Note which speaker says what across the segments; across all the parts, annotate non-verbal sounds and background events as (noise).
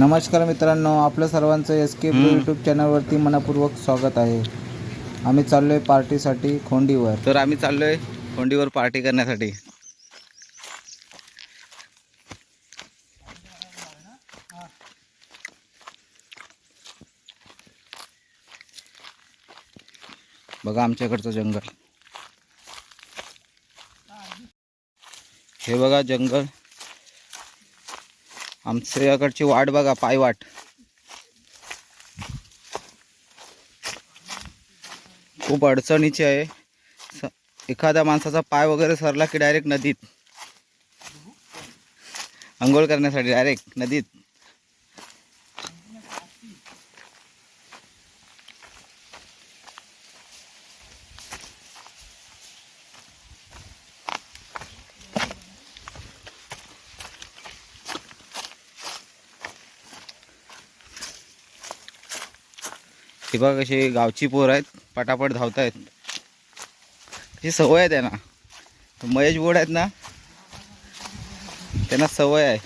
Speaker 1: नमस्कार मित्रांनो आपलं सर्वांचं एस के ब्लू यूट्यूब चॅनलवरती मनपूर्वक स्वागत आहे. आम्ही चाललो आहे पार्टीसाठी खोंडीवर.
Speaker 2: तर आम्ही चाललोय कोंडीवर पार्टी करण्यासाठी. बघा आमच्याकडचं जंगल. हे बघा जंगल. आमच्याकडची वाट बघा पायवाट. खूप अडचणीची आहे. स एखाद्या माणसाचा पाय वगैरे सरला की डायरेक्ट नदीत. आंघोळ करण्यासाठी डायरेक्ट नदीत. हे बघा कशी गावची पोर आहेत पटापट धावतायत. कशी सवय आहे त्यांना. महेश बोर्ड आहेत ना त्यांना सवय आहे.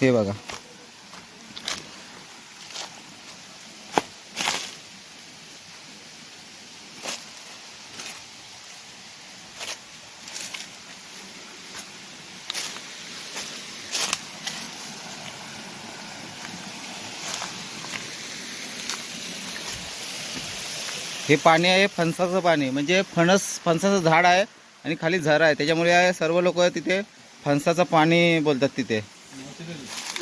Speaker 2: हे बघा. हे पाणी आहे फणसाचं पाणी. म्हणजे फणस फणसाचं झाड आहे आणि खाली झरा आहे. त्याच्यामुळे सर्व लोक तिथे फणसाचं पाणी बोलतात तिथे.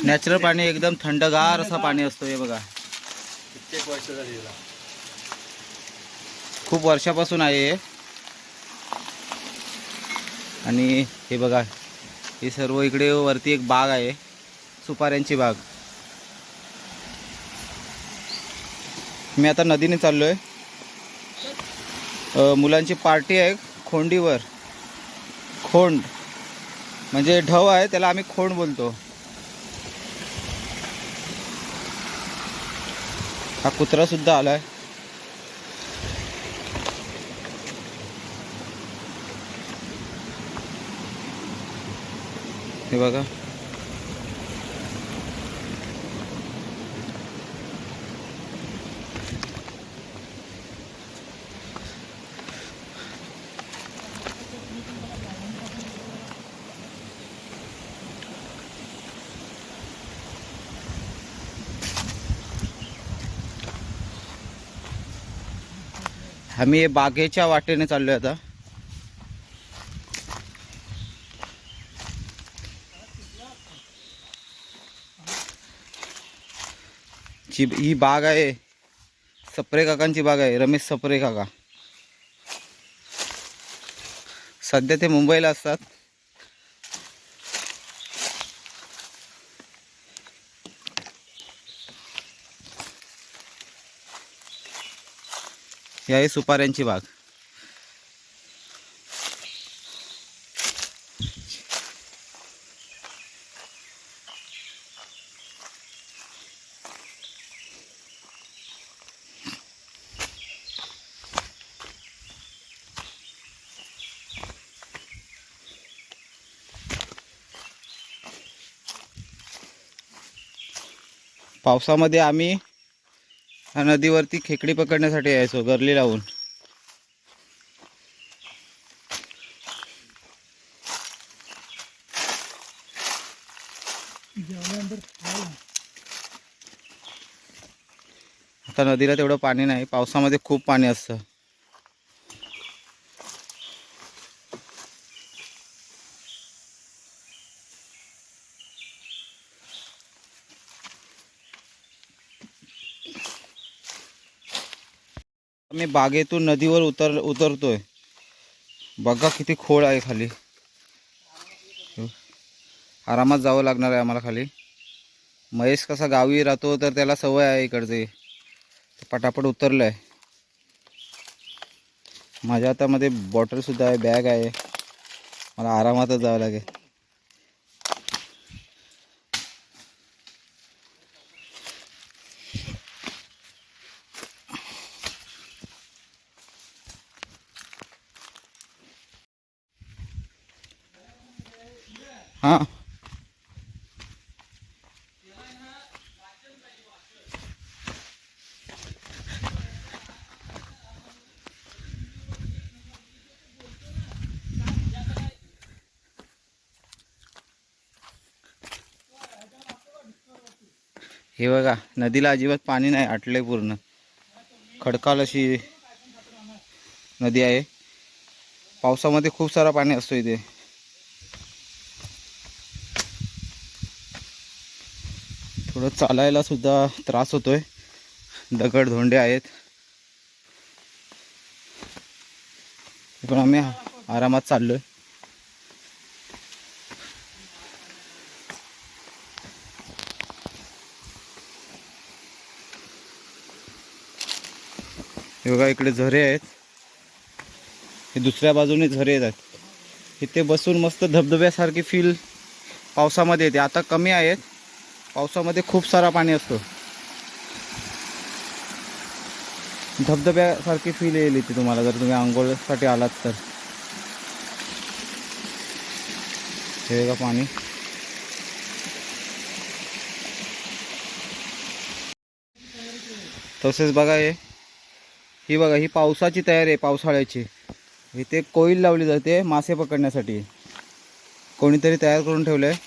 Speaker 2: नॅचरल पाणी एकदम थंडगार असं पाणी असतो हे बघा. खूप वर्षापासून आहे हे. आणि हे बघा हे सर्व इकडे वरती एक बाग आहे. सुपाऱ्यांची बाग. मी आता नदीने चाललो आहे मुलांची पार्टी आहे खोंडीवर. खोंड. म्हणजे ढव आहे त्याला आम्ही खोंड बोलतो. हा कुत्रा सुद्धा आलाय. हे बघा. आम्ही बागेच्या वाटेने चाललोय आता. जी ही बाग आहे सप्रे काकांची बाग आहे रमेश सप्रे काका. सध्या ते मुंबईला असतात. ही आहे सुपाऱ्यांची बाग. पावसामध्ये आम्ही हा नदीवरती खेकडी पकडण्यासाठी यायचो गरली लावून. आता नदीला तेवढं पाणी नाही पावसामध्ये खूप पाणी असतं. मी बागेतून नदीवर उतर उतरतोय. बघा किती खोळ आहे खाली. आरामात जावं लागणार आहे आम्हाला खाली. महेश कसा गावी राहतो तर त्याला सवय आहे इकडचे. पटापट उतरलं आहे माझ्या हातामध्ये बॉटलसुद्धा आहे बॅग आहे. मला आरामातच जावं लागेल हां हे बघा नदीला अजिबात पाणी नाही आटले पूर्ण. खडकाल अशी नदी आहे. पावसामध्ये खूप सारा पाणी असतो इथे. थोडं चालायला सुद्धा त्रास होतोय. दगड धोंडे आहेत. पण आम्ही आरामात चाललोय. हे बघा इकडे झरे आहेत. हे दुसऱ्या बाजूने झरे आहेत. इथे बसून मस्त धबधब्यासारखी फील पावसामध्ये येते. आता कमी आहेत. पावसामध्ये खूप सारा पाणी असतो. धबधब्यासारखी फील येईल इथे तुम्हाला. जर तुम्ही आंघोळसाठी आलात तर. हे बघा पाणी. तसेच बघा हे. ही बघा ही पावसाची तयारी आहे पावसाळ्याची. इथे कोईल लावली जाते मासे पकडण्यासाठी. कोणीतरी तयार करून ठेवलं आहे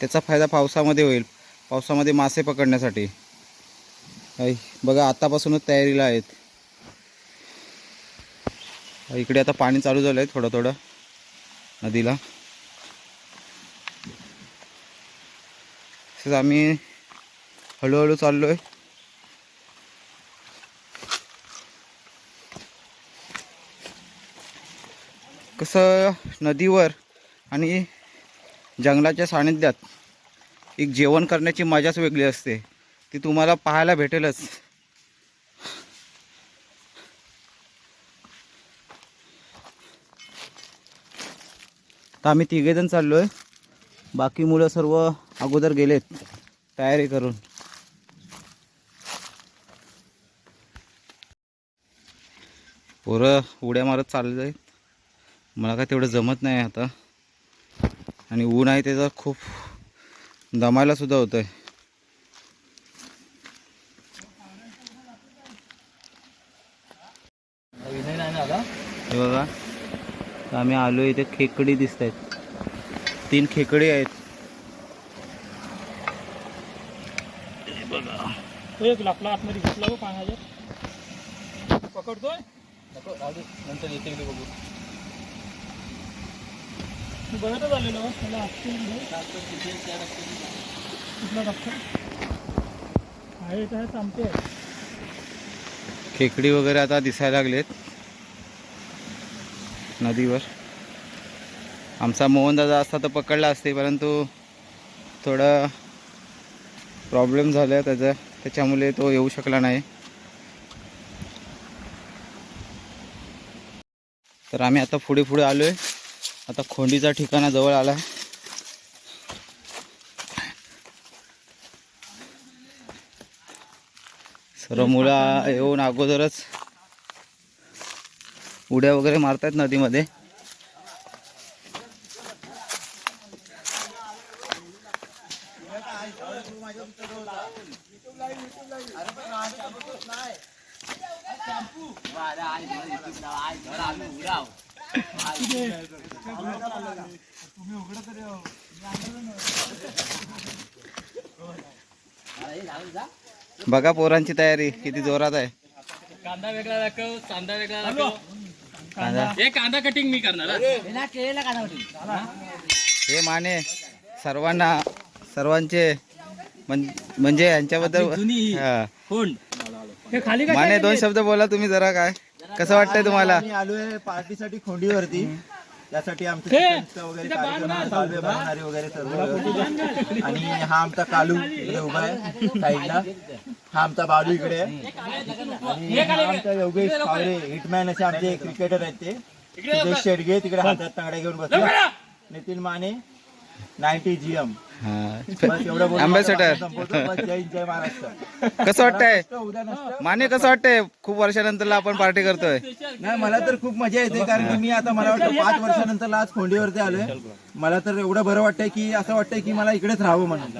Speaker 2: त्याचा फायदा पावसामध्ये होईल पावसामध्ये मासे पकडण्यासाठी. बघा आतापासूनच तयारीला आहेत. इकडे आता पाणी चालू झालं आहे थोडं थोडं नदीला. तसंच आम्ही हळूहळू चाललो आहे कसं नदीवर आणि जंगलाच्या सानिध्यात एक जेवण करण्याची मजाच वेगळी असते. ती तुम्हाला पाहायला भेटेलच. तर आम्ही तिघेजण चाललो आहे बाकी मुलं सर्व अगोदर गेलेत तयारी करून. पोरं उड्या मारत चाललं आहेत मला काय तेवढं जमत नाही आता. आणि ऊन आहे त्याचा खूप दमायला सुद्धा होतं आहे हे बघा आम्ही आलो इथे खेकडी दिसत आहेत तीन खेकडी आहेत. बघा.
Speaker 3: एक लापला आतमध्ये घुसला पाण्याच्या पकडतोय?
Speaker 2: नंतर येते बघू.
Speaker 3: बघतच आलेलो मला कुठला डॉक्टर? आहे काय थांबते
Speaker 2: खेकडी वगैरे आता दिसायला लागलेत. नदीवर. आमचा मोहनदादा असता तर पकडला असते परंतु थोडा प्रॉब्लेम झाला त्याचा. त्याच्यामुळे तो येऊ शकला नाही. तर आम्ही आता पुढे पुढे आलो आहे आता खोंडीचा ठिकाणा जवळ आला सर्व मुलं येऊन अगोदरच उड्या वगैरे मारतायत नदीमध्ये. बघा पोरांची तयारी किती जोरात आहे.
Speaker 3: कांदा वेगळा दाखव कांदा वेगळा दाखव
Speaker 2: कांदा?
Speaker 3: हे कांदा कटिंग मी करणार
Speaker 2: हे. माने सर्वांना सर्वांचे म्हण- म्हणजे यांच्याबद्दल हा.
Speaker 3: कोण हे खाली
Speaker 2: माने दोन शब्द बोला तुम्ही जरा काय. कसं वाटतंय तुम्हाला?
Speaker 4: आम्ही आलोय पार्टीसाठी खोंडीवरती. त्यासाठी आमचं
Speaker 3: हे,
Speaker 4: चिकनचा वगैरे कार्यक्रम आहे, बनवणारे वगैरे सर्व आणि हा आमचा कालू इकडे उभा आहे साईडला. हा आमचा बालू इकडे आहे. आणि हा आमचा योगेश कावरे हिटमॅन असे आमचे क्रिकेटर आहेत ते. सुदेश शेडगे तिकडे हातात तांगड्या घेऊन बसले. नितीन माने नाईन्टी
Speaker 2: हा.
Speaker 4: जय महाराष्ट्र.
Speaker 2: कसं वाटतंय. माने कसं वाटतंय? खूप वर्षानंतरला आपण पार्टी करतोय.
Speaker 4: नाही मला तर खूप मजा येते कारण की मी आता मला वाटतं पाच वर्षानंतर आज खोंडीवरती आलोय. मला तर एवढं बरं वाटतंय की असं वाटतंय की मला इकडेच राहावं म्हणून.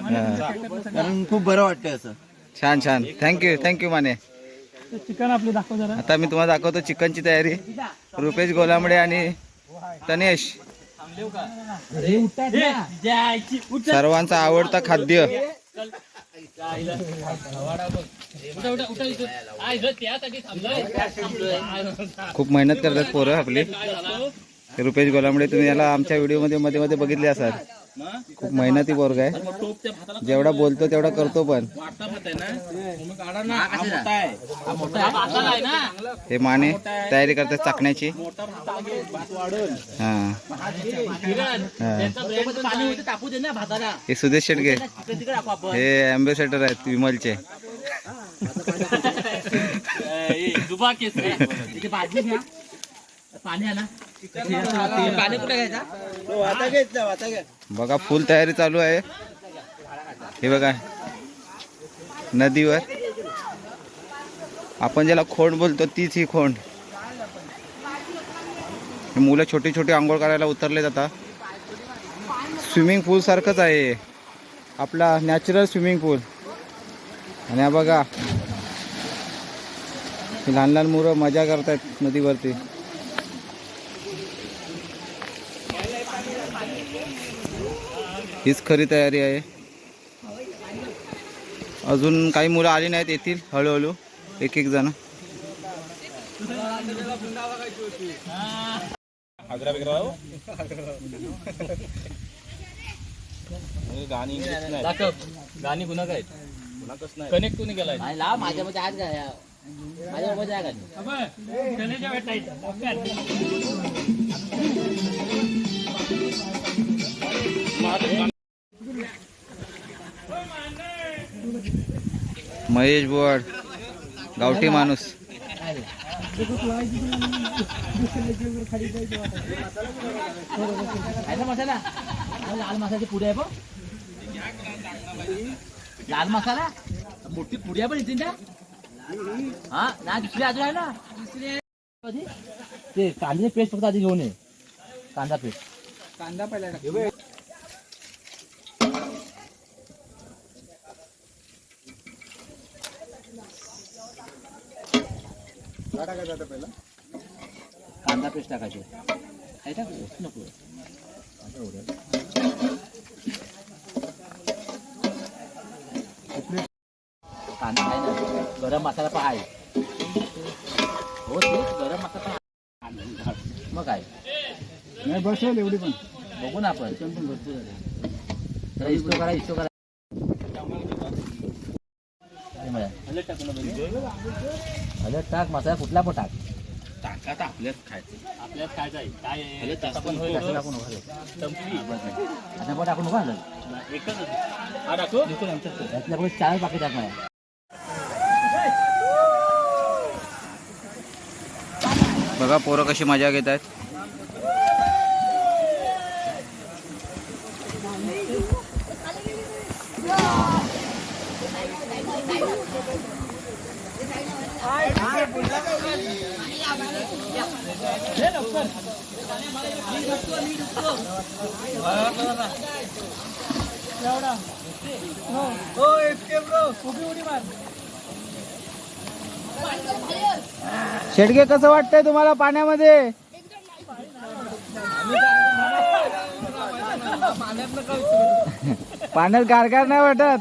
Speaker 4: कारण खूप बरं वाटतंय असं.
Speaker 2: छान छान. थँक्यू थँक्यू माने
Speaker 3: चिकन आपले दाखव जरा.
Speaker 2: आता मी तुम्हाला दाखवतो चिकनची तयारी. रुपेश गोलांबडे आणि तनेश. सर्वांचा आवडता खाद्य. खूप मेहनत करतात पोरं आपली. रुपेश गोलांबडे तुम्ही याला आमच्या व्हिडिओमध्ये मध्ये मध्ये बघितले असाल. खूप मेहनती पोरग आहे. जेवढा बोलतो तेवढा करतो पण. हे माने तयारी करतात चाकण्याची. हे. सुदेश शेटगे हे अम्बेसेडर आहेत विमलचे. (laughs) बघा फुल तयारी चालू आहे. हे बघा नदीवर. आपण ज्याला खोंड बोलतो तीच ही खोंड. मुलं छोटी छोटी आंघोळ करायला उतरले जातात स्विमिंग पूल सारखंच आहे. आपला नॅचरल स्विमिंग पूल. आणि बघा लहान लहान मुलं मजा करतायत नदीवरती. हीच खरी तयारी आहे. अजून काही मुलं आली नाहीत येतील हळूहळू एक एक जण
Speaker 3: गाणी काय कनेक्ट कुणी केलाय? माझ्यामध्ये आज काय? माझ्या
Speaker 2: महेश बोड गावठी माणूस.
Speaker 5: मसाला. लाल मसाल्याची पुडी आहे लाल मसाला मोठी पुड्या पण येतील ना हा ना दुसरी अजून आहे ना? दुसरी? ते कांद्याची पेस्ट फक्त आधी घेऊन ये. कांदा पेस्ट.
Speaker 1: कांदा पहिला
Speaker 5: कांदा पेस्ट टाकायची. काय टाकायचं नको. कांदा आहे ना गरम मसाला पण आहे. हो गरम मसाला पण आहे. मग काय?
Speaker 3: नाही बसेल एवढी पण.
Speaker 5: बघू ना आपण. जरा इस्तो करा इस्तो करा हे हळद टाक मसाला कुठला पण टाक
Speaker 3: आपल्यात काय जाईल काय आहे?
Speaker 5: जास्त टाकू नको हळद. हा, बस नाही. आता पण टाकू नको हळद.
Speaker 3: एकच हा टाकू
Speaker 5: यातल्याकडे चार पाकिट टाक मला
Speaker 2: बघा पोरं कशी मजा घेत आहेत शेडगे कसं वाटतंय तुम्हाला पाण्यामध्ये? पाण्यात गारगार नाही वाटत?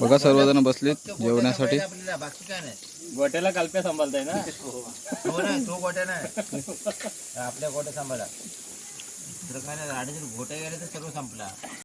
Speaker 2: बघा सर्वजण बसलेत जेवण्यासाठी.
Speaker 4: आपल्याला बाकी काय नाही
Speaker 3: गोट्याला कालप्या सांभाळताय ना?
Speaker 4: तो नाही तो गोट्या नाही. आपल्या गोट्या सांभाळा.
Speaker 5: दुसरं काय नाही राहण्याचे घोटे गेले तर सर्व संपला.